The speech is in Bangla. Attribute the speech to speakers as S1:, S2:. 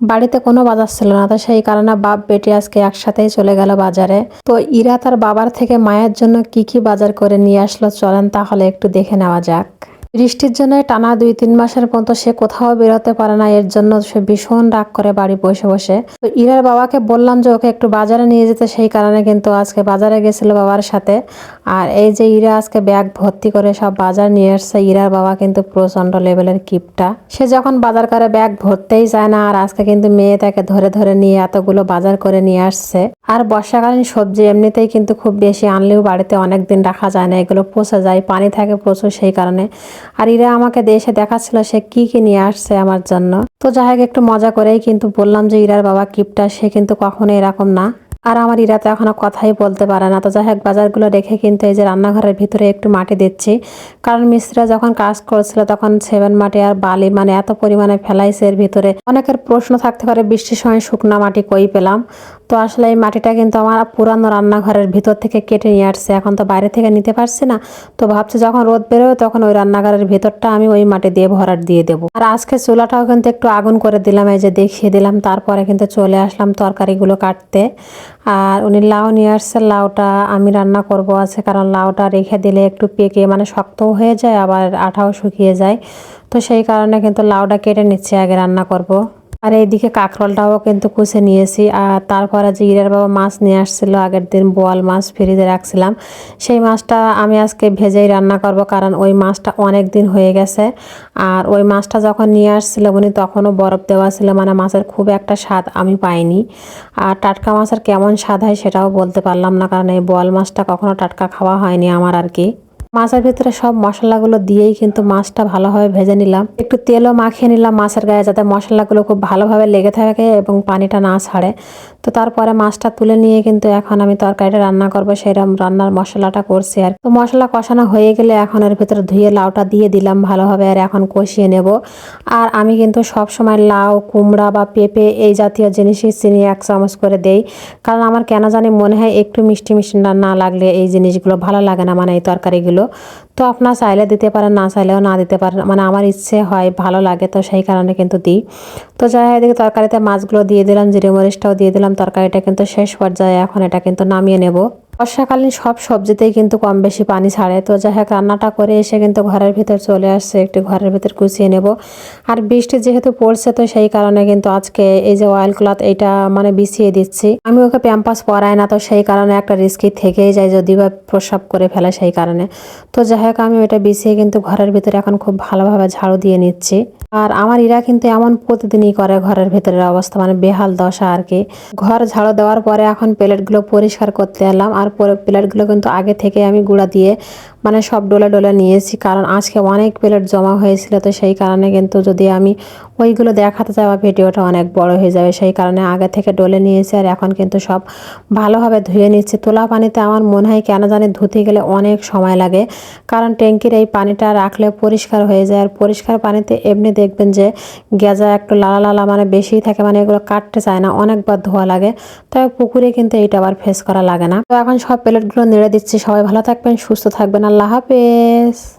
S1: বাড়িতে কোনো বাজার ছিল না, তো সেই কারণে বাপ, বেটি আজকে একসাথেই চলে গেল বাজারে। তো ইরা তার বাবার থেকে মায়ের জন্য কি কি বাজার করে নিয়ে আসলো চলেন তাহলে একটু দেখে নেওয়া যাক। বৃষ্টির জন্য টানা দুই তিন মাসের মতো সে কোথাও বেরোতে পারে না, এর জন্য সে ভীষণ রাগ করে বাড়ি বসে বসে। তো ইরার বাবাকে বললাম যে ওকে একটু বাজারে নিয়ে যেতে, সেই কারণে কিন্তু আজকে বাজারে গেছিল বাবার সাথে। আর এই যে ইরা আজকে ব্যাগ ভর্তি করে সব বাজার নিয়ে আসছে, ইরার বাবা কিন্তু প্রচণ্ড লেভেলের কিপটা। সে যখন বাজার করে ব্যাগ ভরতেই যায় না, আর আজকে কিন্তু মেয়ে তাকে ধরে ধরে নিয়ে এতগুলো বাজার করে নিয়ে আসছে। আর বর্ষাকালীন সবজি এমনিতেই কিন্তু খুব বেশি আনলেও বাড়িতে অনেক দিন রাখা যায় না, এগুলো পচে যায়, পানি থাকে প্রচুর, সেই কারণে আর ইরা আমাকে দেশে দেখাচ্ছিল সে কি কি নিয়ে আসছে আমার জন্য। তো যাই একটু মজা করেই কিন্তু বললাম যে ইরার বাবা কিপটা, সে কিন্তু কখনো এরকম না। আর আমার ইরা তো এখনও কথাই বলতে পারে না। তো যাই হোক বাজারগুলো রেখে কিন্তু এই যে রান্নাঘরের ভিতরে একটু মাটি দিচ্ছি। কারণ মিস্ত্রিরা যখন কাজ করছিল, তখন সেভেন মাটি আর বালি মানে এত পরিমাণে ফেলাইছে এর ভিতরে। অনেকের প্রশ্ন থাকতে পারে, বৃষ্টির সময় শুকনা মাটি কই পেলাম? তো আসলে এই মাটিটা কিন্তু আমার পুরানো রান্নাঘরের ভিতর থেকে কেটে নিয়ে আসছে। এখন তো বাইরে থেকে নিতে পারছি না। তো ভাবছি যখন রোদ বেরোবে, তখন ওই রান্নাঘরের ভিতরটা আমি ওই মাটি দিয়ে ভরাট দিয়ে দেবো। আর আজকে চুলাটাও কিন্তু একটু আগুন করে দিলাম, এই যে দেখিয়ে দিলাম। তারপরে কিন্তু চলে আসলাম তরকারিগুলো কাটতে। আর উনি লাউ নিয়ে আসছে, লাউটা আমি রান্না করব আছে, কারণ লাউটা রেখে দিলে একটু পেকে মানে শক্ত হয়ে যায়, আবার আঠাও শুকিয়ে যায় তো সেই কারণে কিন্তু লাউটা কেটে নিচ্ছে, আগে রান্না করব। আর এইদিকে কাঁকরোলটাও কিন্তু কুচে নিয়েছি। আর তারপরে যে ইরার বাবা মাছ নিয়ে আসছিল, আগের দিন বোয়াল মাছ ফ্রিজে রাখছিলাম। সেই মাছটা আমি আজকে ভেজেই রান্না করব, কারণ ওই মাছটা অনেক দিন হয়ে গেছে। আর ওই মাছটা যখন নিয়ে আসছিল, উনি তখনও বরফ দেওয়া ছিল মানে মাছের খুব একটা স্বাদ আমি পাইনি। আর টাটকা মাছের কেমন স্বাদ হয় সেটাও বলতে পারলাম না, কারণ এই বোয়াল মাছটা কখনো টাটকা খাওয়া হয়নি আমার আর কি। মাছের ভিতরে সব মশলাগুলো দিয়েই কিন্তু মাছটা ভালোভাবে ভেজে নিলাম। একটু তেলও মাখিয়ে নিলাম মাছের গায়ে যাতে মশলাগুলো খুব ভালোভাবে লেগে থাকে এবং পানিটা না ছাড়ে। তো তারপরে মাছটা তুলে নিয়ে কিন্তু এখন আমি তরকারিটা রান্না করব সেরকম রান্নার মশলাটা করছি আর তো মশলা কষানো হয়ে গেলে এখন এর ভিতরে ধুয়ে লাউটা দিয়ে দিলাম ভালোভাবে আর এখন কষিয়ে নেব। আর আমি কিন্তু সব সময় লাউ, কুমড়া বা পেঁপে এই জাতীয় জিনিসই চিনি এক চামচ করে দেই। কারণ আমার কেন জানি মনে হয় একটু মিষ্টি মিষ্টি না লাগলে এই জিনিসগুলো ভালো লাগে না মানে এই তরকারিগুলো। তো আপনার চাইলে দিতে পারেন, না চাইলেও না দিতে পারেন। মানে আমার ইচ্ছে হয়, ভালো লাগে তো সেই কারণে কিন্তু দিই। তো যাই হয় এদিকে তরকারিতে মাছগুলো দিয়ে দিলাম, জিরে মরিচটাও দিয়ে দিলাম, তরকারিটা কিন্তু শেষ পর্যায়ে। এখন এটা কিন্তু নামিয়ে নেব। বর্ষাকালীন সব সবজিতেই কিন্তু কম বেশি পানি ছাড়ে। তো যাই হোক, রান্নাটা করে এসে কিন্তু ঘরের ভিতর চলে আসছে, একটু ঘরের ভিতর কুচিয়ে নেব। আর বৃষ্টি যেহেতু পড়ছে, তো সেই কারণে কিন্তু আজকে এই যে অয়েল ক্লথ এইটা মানে বিছিয়ে দিচ্ছি। আমি ওকে প্যাম্পাস পরাই না, তো সেই কারণে একটা রিস্কি থেকেই যায়, যদি বা প্রসাব করে ফেলে সেই কারণে। তো যাই হোক, আমি ওইটা বিছিয়ে কিন্তু ঘরের ভিতরে এখন খুব ভালোভাবে ঝাড়ু দিয়ে নিচ্ছি। আর আমার ইরা কিন্তু এমন প্রতিদিনই করে ঘরের ভেতরের অবস্থা মানে বেহাল দশা আর কি। ঘর ঝাড়ু দেওয়ার পরে এখন প্লেটগুলো পরিষ্কার করতে এলাম, আর পরে প্লেটগুলো কিন্তু আগে থেকে আমি গুঁড়া দিয়ে মানে সব ডোলে ডোলে নিয়েছি, কারণ আজকে অনেক প্লেট জমা হয়েছিল, তো সেই কারণে কিন্তু যদি আমি ওইগুলো দেখাতে যাওয়া ভিডিওটা অনেক বড় হয়ে যাবে। সেই কারণে আগে থেকে ডলে নিয়েছি, আর এখন কিন্তু সব ভালোভাবে ধুয়ে নিচ্ছি। তোলা পানিতে আমার মনে হয় কেন জানি ধুতে গেলে অনেক সময় লাগে, কারণ ট্যাঙ্কির এই পানিটা রাখলে পরিষ্কার হয়ে যায়। আর পরিষ্কার পানিতে এমনি দেখবেন যে গেজা একটু লালা লালা মানে বেশিই থাকে মানে এগুলো কাটতে চায় না, অনেকবার ধোয়া লাগে। তবে পুকুরে কিন্তু এইটা আবার ফেস করা লাগে না। তো এখন সব প্লেটগুলো নেড়ে দিচ্ছি। সবাই ভালো থাকবেন, সুস্থ থাকবেন। আল্লাহ হাফেজ